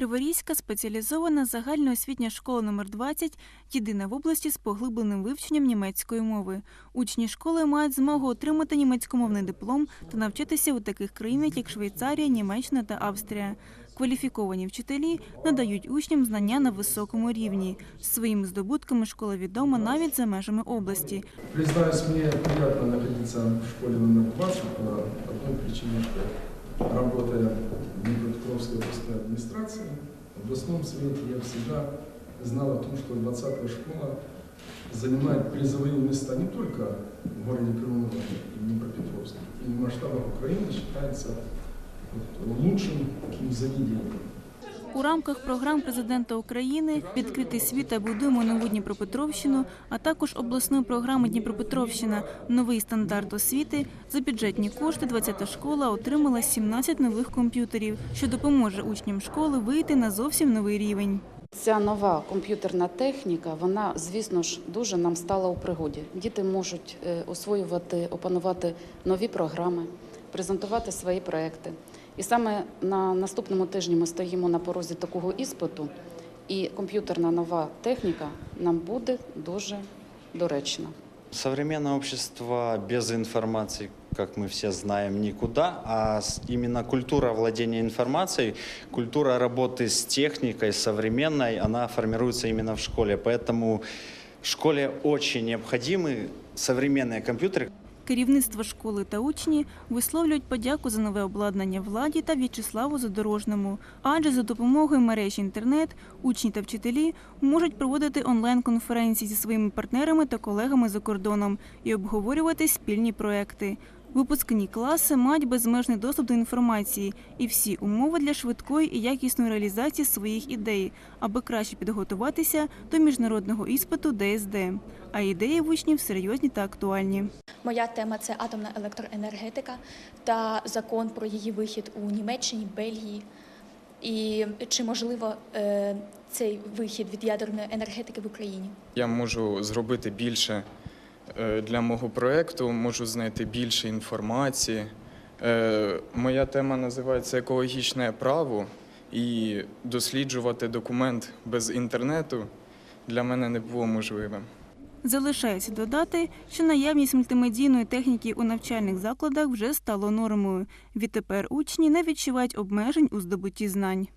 Криворізька спеціалізована загальноосвітня школа номер 20 єдина в області з поглибленим вивченням німецької мови. Учні школи мають змогу отримати німецькомовний диплом та навчатися у таких країнах, як Швейцарія, Німеччина та Австрія. Кваліфіковані вчителі надають учням знання на високому рівні. Своїми здобутками школа відома навіть за межами області. Признаюсь, мне приятно находиться в школе номер 20 по одной причине, что работая Днепропетровской областной администрации, в областном совете я всегда знал о том, что 20-я школа занимает призовые места не только в городе Роге и Днепропетровске, и в масштабах Украины считается вот лучшим таким заведением. У рамках програм президента України відкритий світ та будуємо нову Дніпропетровщину, а також обласної програми Дніпропетровщина Новий стандарт освіти за бюджетні кошти 20-та школа отримала 17 нових комп'ютерів, що допоможе учням школи вийти на зовсім новий рівень. Ця нова комп'ютерна техніка, вона, звісно ж, дуже нам стала у пригоді. Діти можуть е, освоювати, опанувати нові програми, презентувати свої проекти. І саме на наступному тижні ми стоїмо на порозі такого іспиту, і комп'ютерна нова техніка нам буде дуже доречна. Современное общество без информации, как мы все знаем, никуда, а с- именно культура владения информацией, культура работы с техникой современной, она формируется именно в школе. Поэтому в школе очень необходимы современные компьютеры, Керівництво школи та учні висловлюють подяку за нове обладнання владі та В'ячеславу Задорожному. Адже за допомогою мережі інтернет учні та вчителі можуть проводити онлайн-конференції зі своїми партнерами та колегами за кордоном і обговорювати спільні проекти. Випускні класи мають безмежний доступ до інформації і всі умови для швидкої і якісної реалізації своїх ідей, аби краще підготуватися до міжнародного іспиту ДСД. А ідеї в учнів серйозні та актуальні. Моя тема це атомна електроенергетика та закон про її вихід у Німеччині, Бельгії. І чи можливо е, цей вихід від ядерної енергетики в Україні? Я можу зробити більше для мого проєкту, можу знайти більше інформації. Е, Моя тема називається екологічне право, і досліджувати документ без інтернету для мене не було можливим. Залишається додати, що наявність мультимедійної техніки у навчальних закладах вже стало нормою. Відтепер учні не відчувають обмежень у здобутті знань.